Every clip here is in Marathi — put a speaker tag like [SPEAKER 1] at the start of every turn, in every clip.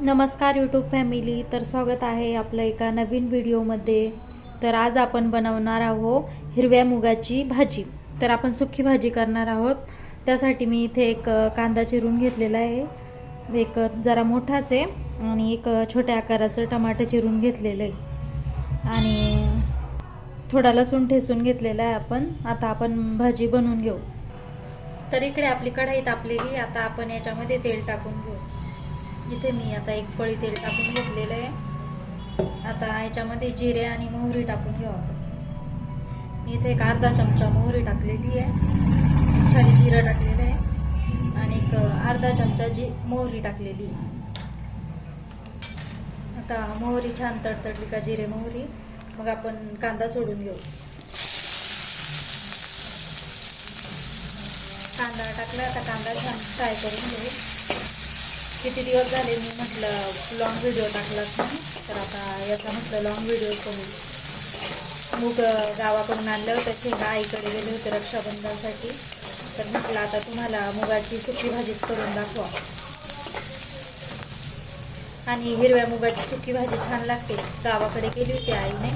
[SPEAKER 1] नमस्कार यूट्यूब फॅमिली तर स्वागत आहे आपलं एका नवीन व्हिडिओमध्ये तर आज आपण बनवणार आहोत हिरव्या मुगाची भाजी. तर आपण सुखी भाजी करणार आहोत. त्यासाठी मी इथे एक कांदा चिरून घेतलेला आहे. एक जरा मोठाच आहे आणि एक छोट्या आकाराचं टमाटर चिरून घेतलेलं आहे. आणि थोडा लसूण ठेसून घेतलेला आहे आपण. आता आपण भाजी बनवून घेऊ. तर इकडे आपली कढाई तापलेली आता आपण याच्यामध्ये तेल टाकून घेऊ. इथे मी आता एक पळी तेल टाकून घेतलेलं आहे. आता याच्यामध्ये जिरे आणि मोहरी टाकून घेऊ आपण. मी इथे एक अर्धा चमचा मोहरी टाकलेली आहे. सॉरी जिरं टाकलेलं आहे. आणि एक अर्धा चमचा जी मोहरी टाकलेली आहे. आता मोहरी छान तडतडली का जिरे मोहरी? मग आपण कांदा सोडून घेऊ. कांदा टाकला आता कांदा छान फ्राय करून घेऊ. किती दिवस झाले मी म्हटलं लॉंग व्हिडिओ टाकलाच नाही तर आता याचा म्हटलं लॉंग व्हिडिओ करू. मूग गावाकडून आणलं होतं शेंगा आईकडे गेले होते रक्षाबंधनसाठी. तर म्हटलं आता तुम्हाला मुगाची सुकी भाजीच करून दाखवा. आणि हिरव्या मुगाची सुकी भाजी छान लागते. गावाकडे गेली होती आईने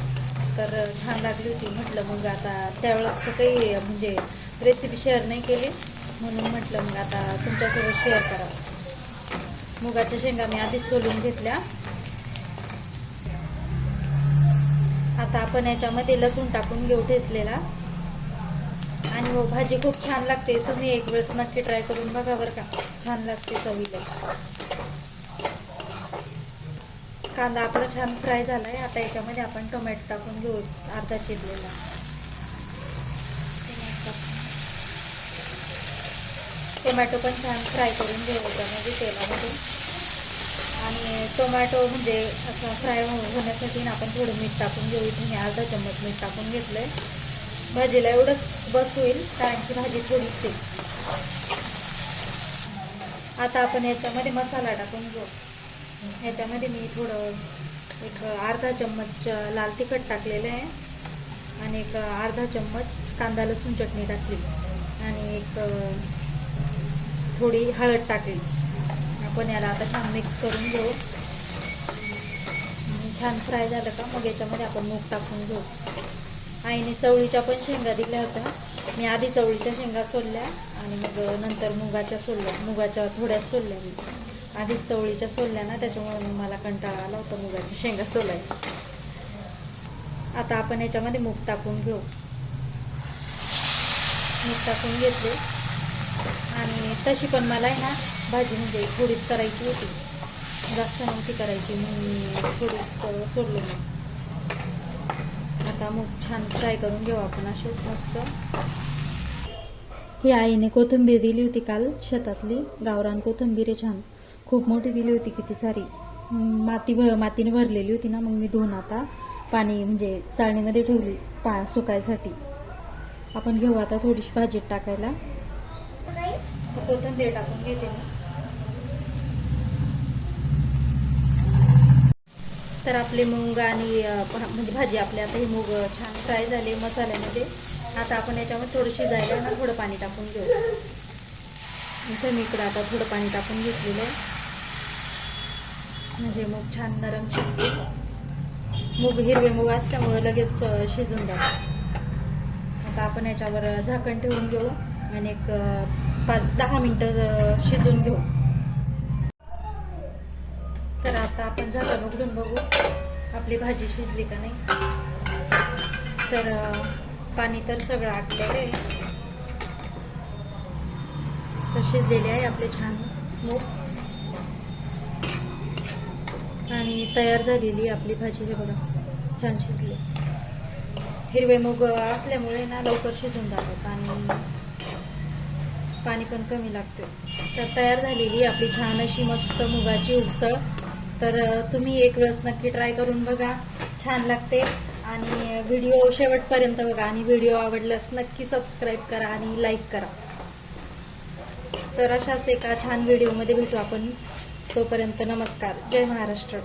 [SPEAKER 1] तर छान लागली होती. म्हटलं मग आता त्यावेळेस काही म्हणजे रेसिपी शेअर नाही केली. म्हणून म्हटलं मग आता तुमच्यासोबत शेअर करावं मुगाच्या शेंगा मी आधीच सोलून घेतल्या. आता आपण याच्यामध्ये लसूण टाकून घेऊ ठेचलेला. आणि हो भाजी खूप छान लागते. तुम्ही एक वेळेस नक्की ट्राय करून बघा बरं का. छान लागते चवीला कांदा आपला छान फ्राय झालाय. आता याच्यामध्ये आपण टोमॅटो टाकून घेऊ. अर्धा चिरलेला. टोमॅटो पण छान फ्राय करून घेऊ म्हणजे तेलामध्ये आणि टोमॅटो म्हणजे असं फ्राय हो-, होण्यासाठी ना आपण थोडं मीठ टाकून घेऊ. इथे मी अर्धा चम्मच मीठ टाकून घेतलं आहे भाजीला एवढंच बस होईल कारण की भाजी थोडीच आहे. आता आपण याच्यामध्ये मसाला टाकून घेऊ. ह्याच्यामध्ये मी थोडं एक अर्धा चम्मच लाल तिखट टाकलेलं आहे. आणि एक अर्धा चम्मच कांदा लसूण चटणी टाकली. आणि एक थोडी हळद टाकली. आपण याला आता छान मिक्स करून घेऊ. छान फ्राय झालं का मग याच्यामध्ये आपण मूग टाकून घेऊ. आईने चवळीच्या पण शेंगा दिल्या होत्या. मी आधी चवळीच्या शेंगा सोलल्या आणि मग नंतर मुगाच्या सोलल्या. मुगाच्या थोड्या सोलल्या मी. आधीच चवळीच्या सोलल्या ना त्याच्यामुळे मग मला कंटाळा आला होता मुगाच्या शेंगा सोलायला. आता आपण याच्यामध्ये मूग टाकून घेऊ. मूग टाकून घेतले. आणि तशी पण मला आहे ना भाजी म्हणजे थोडीच करायची होती. जास्त नव्हती करायची म्हणून थोडीच अं, सोडलं मी आता मग छान फ्राय करून घेऊ आपण असेच मस्त. ही आईने कोथिंबीर दिली होती काल शेतातली गावरान कोथिंबीर आहे छान. खूप मोठी दिली होती किती सारी. माती भर मातीने भरलेली होती ना मग मी धुवून आता पाणी म्हणजे चाळणीमध्ये ठेवली पा सुकायसाठी. आपण घेऊ आता थोडीशी भाजीत टाकायला. कोथिंबीर टाकून घेते तर आपले मूग आणि म्हणजे भाजी आपली आता ही मूग छान फ्राय झाले मसाल्यामध्ये. आता आपण याच्यामध्ये थोडं शिजायला ना थोडं पाणी टाकून घेऊ. इथं मी इकडं आता थोडं पाणी टाकून घेतलेलं आहे. म्हणजे मूग छान नरम शिजते. मूग हिरवे मूग असल्यामुळे लगेच शिजून जातात आता आपण याच्यावर झाकण ठेवून घेऊ. आणि एक पाच दहा मिनटं शिजून घेऊ. तर आता आपण झाकण उघडून बघू आपली भाजी शिजली का नाही. तर पाणी तर सगळं आटलेलं आहे. तर शिजलेले आहे आपले छान मूग. आणि तयार झालेली आपली भाजी हे बघा छान शिजली. हिरवे मूग असल्यामुळे ना लवकर शिजून जातात आणि पाणी पण कमी लागते तर तयार झालेली आपली छान अशी मस्त मुगाची उसळ. तर तुम्ही एक वेळेस नक्की ट्राय करून बघा. छान लागते. आणि व्हिडिओ शेवटपर्यंत बघा. आणि व्हिडिओ आवडल्यास नक्की सबस्क्राईब करा आणि लाईक करा. तर अशाच एका छान व्हिडिओमध्ये भेटू आपण. तोपर्यंत नमस्कार. जय महाराष्ट्र.